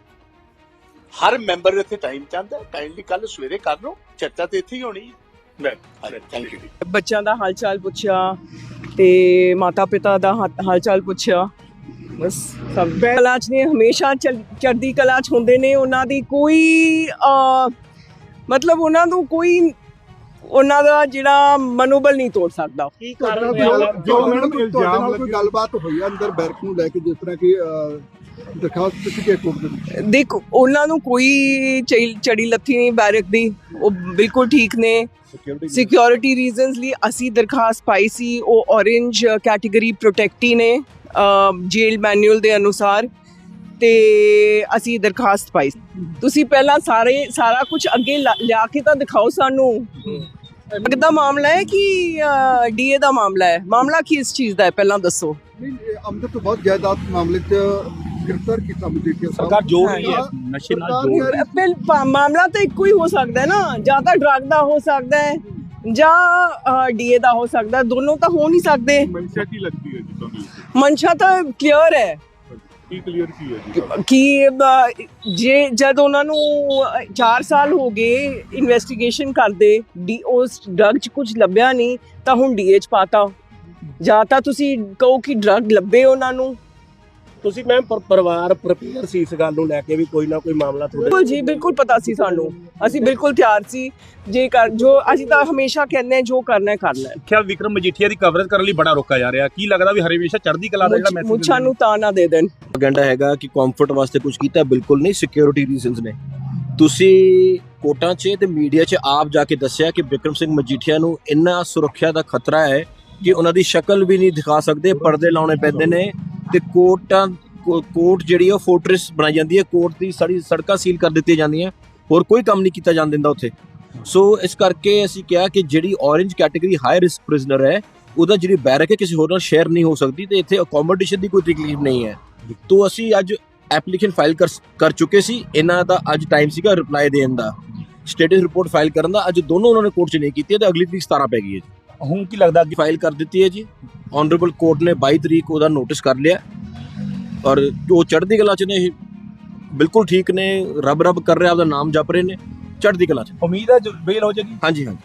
ਹਰ ਮੈਂਬਰ ਇੱਥੇ ਟਾਈਮ ਚਾਹੁੰਦਾ ਕਾਈਂਡਲੀ ਕੱਲ ਸਵੇਰੇ ਕਰ ਲਓ। ਚਰਚਾ ਤੇ ਇੱਥੇ ਹੀ ਹੋਣੀ ਹੈ। ਮੈਂ ਥੈਂਕ ਯੂ ਬੱਚਿਆਂ ਦਾ ਹਾਲ ਚਾਲ ਪੁੱਛਿਆ ਤੇ ਮਾਤਾ ਪਿਤਾ ਦਾ ਹਾ- ਹਾਲ ਚਾਲ ਪੁੱਛਿਆ। ਬਸ ਸਭ ਕਲਾ ਚ ਨੇ ਹਮੇਸ਼ਾ ਚੜ੍ਹਦੀ ਕਲਾ ਚ ਹੁੰਦੇ ਨੇ ਉਹਨਾਂ ਦੀ ਕੋਈ ਮਤਲਬ ਉਹਨਾਂ ਨੂੰ ਕੋਈ ਉਹਨਾਂ ਦਾ ਜਿਹੜਾ ਮਨੋਬਲ ਨਹੀਂ ਤੋੜ ਸਕਦਾ। ਕੀ ਤੁਹਾਡੇ ਨਾਲ ਜੋ- ਜੋ ਮੈਡਮ ਤੁਹਾਡੇ ਨਾਲ ਕੋਈ ਗੱਲਬਾਤ ਹੋਈ ਆ ਅੰਦਰ ਬੈਰਕ ਨੂੰ ਲੈ ਕੇ ਜਿਸ ਤਰ੍ਹਾਂ ਕਿ ਦਰਖਾਸਤ ਦਿੱਤੀ ਗਈ ਕੋਰਟ ਦੇ ਦੇਖੋ ਉਹਨਾਂ ਨੂੰ ਕੋਈ ਚੜੀ- ਚੜੀ ਲੱਥੀ ਨਹੀਂ ਬੈਰਕ ਦੀ ਉਹ ਬਿਲਕੁਲ ਠੀਕ ਨੇ। ਸਿਕਿਉਰਿਟੀ ਰੀਜ਼ਨਸ ਲਈ ਅਸੀਂ ਦਰਖਾਸਤ ਪਾਈ ਸੀ ਉਹ ਔਰੇਂਜ ਕੈਟਾਗਰੀ ਪ੍ਰੋਟੈਕਟੀ ਨੇ। ਜੇਲ ਮੈਨੂਅਲ ਦੇ ਅਨੁਸਾਰ ਤੇ ਅਸੀਂ ਦਰਖਾਸਤ ਪਾਈ। ਤੁਸੀਂ ਪਹਿਲਾਂ ਸਾਰੇ ਸਾਰਾ ਕੁਝ ਅੱਗੇ ਲਾ- ਲਿਆ ਕੇ ਤਾਂ ਦਿਖਾਓ ਸਾਨੂੰ। ਦਾ ਮਾਮਲਾ ਹੈ ਕਿ ਡੀਏ ਦਾ ਮਾਮਲਾ ਹੈ? ਮਾਮਲਾ ਕੀ ਇਸ ਚੀਜ਼ ਦਾ ਹੈ? ਪਹਿਲਾਂ ਦੱਸੋ। ਅਮਦਤ ਤੋਂ ਬਹੁਤ ਜਾਇਦਾਦ ਮਾਮਲੇ 'ਚ ਗ੍ਰਿਫਤਾਰ ਕੀਤਾ ਮਜੀਠੀਆ ਸਾਹਿਬ। ਸਰਕਾਰ ਜੋੜ ਰਹੀ ਹੈ। ਸਰਕਾਰ- ਨਸ਼ੇ ਨਾਲ ਸਰਕਾਰ ਜੋੜ ਯਾਰ ਪਹਿਲ ਪਾ- ਮਾਮਲਾ ਤਾਂ ਇੱਕੋ ਹੀ ਹੋ ਸਕਦਾ ਹੈ ਨਾ। ਜਾਂ ਤਾਂ ਡਰਗ ਦਾ ਹੋ ਸਕਦਾ ਹੈ ਜਾਂ ਡੀਏ ਦਾ ਹੋ ਸਕਦਾ ਦੋਨੋਂ ਤਾਂ ਹੋ ਨਹੀਂ ਸਕਦੇ। ਮਨਸ਼ਾ ਕੀ ਲੱਗਦੀ ਹੈ ਜੀ ਤੁਹਾਨੂੰ। ਮਨਸ਼ਾ ਤਾਂ ਕਲੀਅਰ ਹੈ। ਕੀ ਕਲੀਅਰ ਕੀ ਹੈ ਜੀ? ਕਿ ਅ, ਜੇ ਜਦ ਉਹਨਾਂ ਨੂੰ 4 ਸਾਲ ਹੋ ਗਏ ਇਨਵੈਸਟੀਗੇਸ਼ਨ ਕਰਦੇ ਡੀ ਉਸ ਡਰਗ 'ਚ ਕੁਝ ਲੱਭਿਆ ਨਹੀਂ ਤਾਂ ਹੁਣ ਡੀਏ 'ਚ ਪਾਤਾ। ਜਾਂ ਤਾਂ ਤੁਸੀਂ ਕਹੋ ਕਿ ਡਰਗ ਲੱਭੇ ਉਹਨਾਂ ਨੂੰ। ਤੁਸੀਂ ਮੈਮ ਪਰਿਵਾਰ ਪ੍ਰਪੇਅਰ ਸੀ ਇਸ ਗੱਲ ਨੂੰ ਲੈ ਕੇ ਵੀ ਕੋਈ ਨਾ ਕੋਈ ਮਾਮਲਾ ਤੁਹਾਡੇ ਬਿਲਕੁਲ ਜੀ ਬਿਲਕੁਲ ਪਤਾ ਸੀ ਸਾਨੂੰ। ਅਸੀਂ ਬਿਲਕੁਲ ਤਿਆਰ ਸੀ। ਜੇ ਕਰ ਜੋ ਅਸੀਂ ਤਾਂ ਹਮੇਸ਼ਾ ਕਹਿੰਦੇ ਹਾਂ ਜੋ ਕਰਨਾ ਹੈ ਕਰਨਾ ਹੈ। ਖਿਆ ਵਿਕਰਮ ਮਜੀਠੀਆ ਦੀ ਕਵਰੇਜ ਕਰਨ ਲਈ ਬੜਾ ਰੋਕਾ ਜਾ ਰਿਹਾ। ਕੀ ਲੱਗਦਾ ਵੀ ਹਰੇਵੇਸ਼ਾ ਚੜ੍ਹਦੀ ਕਲਾ ਦਾ ਜਿਹੜਾ ਮੈਸੇਜ ਮੁੱਛਾਂ ਨੂੰ ਤਾਂ ਨਾ ਦੇ ਦੇਣ। ਪ੍ਰੋਪਗੈਂਡਾ ਹੈਗਾ ਕਿ ਕੰਫਰਟ ਵਾਸਤੇ ਕੁਝ ਕੀਤਾ ਬਿਲਕੁਲ ਨਹੀਂ। ਸਿਕਿਉਰਿਟੀ ਰੀਜ਼ਨਸ ਨੇ। ਤੁਸੀਂ ਕੋਟਾਂ 'ਚ ਤੇ ਮੀਡੀਆ 'ਚ ਆਪ ਜਾ ਕੇ ਦੱਸਿਆ ਕਿ ਵਿਕਰਮ ਸਿੰਘ ਮਜੀਠੀਆ ਨੂੰ ਇੰਨਾ ਸੁਰੱਖਿਆ ਦਾ ਖਤਰਾ ਹੈ ਕਿ ਉਹਨਾਂ ਦੀ ਸ਼ਕਲ ਵੀ ਨਹੀਂ ਦਿਖਾ ਸਕਦੇ ਪਰਦੇ ਲਾਉਣੇ ਪੈਂਦੇ ਨੇ। ਤੇ ਕੋਟਾਂ, ਕੋ- ਕੋਰਟ ਜਿਹੜੀ ਆ ਉਹ ਫੋਰਟ੍ਰੈਸ ਬਣਾਈ ਜਾਂਦੀ ਹੈ ਕੋਰਟ ਦੀ ਸਾਰੀ ਸੜਕਾਂ ਸੀਲ ਕਰ ਦਿੱਤੀਆਂ ਜਾਂਦੀਆਂ। ਹੋਰ ਕੋਈ ਕੰਮ ਨਹੀਂ ਕੀਤਾ ਜਾਣ ਦਿੰਦਾ ਉੱਥੇ। ਸੋ ਇਸ ਕਰਕੇ ਅਸੀਂ ਕਿਹਾ ਕਿ ਜਿਹੜੀ orange category high risk prisoner ਹੈ, ਉਹਦਾ ਜਿਹੜੀ ਬੈਰਕ ਹੈ ਕਿਸੇ ਹੋਰ ਨਾਲ ਸ਼ੇਅਰ ਨਹੀਂ ਹੋ ਸਕਦੀ ਤੇ ਇੱਥੇ ਅਕੋਮੋਡੇਸ਼ਨ ਦੀ ਕੋਈ ਤਕਲੀਫ ਨਹੀਂ ਹੈ। ਤੋ ਅਸੀਂ ਅੱਜ ਐਪਲੀਕੇਸ਼ਨ ਫਾਈਲ ਕਰ ਕਰ ਚੁੱਕੇ ਸੀ। ਇਹਨਾਂ ਦਾ ਅੱਜ ਟਾਈਮ ਸੀਗਾ ਰਿਪਲਾਈ ਦੇਣ ਦਾ। ਸਟੇਟਸ ਰਿਪੋਰਟ ਫਾਈਲ ਕਰਨ ਦਾ। ਅੱਜ ਦੋਨੋਂ ਉਹਨਾਂ ਨੇ ਕੋਰਟ 'ਚ ਨਹੀਂ ਕੀਤੀ ਹੈ ਤੇ ਅਗਲੀ ਤਰੀਕ 17 ਪੈ ਗਈ ਹੈ ਹੁਣ ਕੀ ਲੱਗਦਾ ਅੱਗੇ ਫਾਈਲ ਕਰ ਦਿੱਤੀ ਹੈ ਜੀ? ਆਨਰੇਬਲ ਕੋਰਟ ਨੇ 22 ਤਰੀਕ ਉਹਦਾ ਨੋਟਿਸ ਕਰ ਲਿਆ। ਔਰ ਉਹ ਚੜ੍ਹਦੀ ਕਲਾ 'ਚ ਨੇ ਇਹ ਬਿਲਕੁਲ ਠੀਕ ਨੇ ਰੱਬ ਰੱਬ ਕਰ ਰਹੇ ਆਪਦਾ ਨਾਮ ਜਪ ਰਹੇ ਨੇ ਚੜ੍ਹਦੀ ਕਲਾ 'ਚ। ਉਮੀਦ ਹੈ ਜੋ ਬੇਲ ਹੋ ਜਾਏਗੀ। ਹਾਂਜੀ ਹਾਂਜੀ।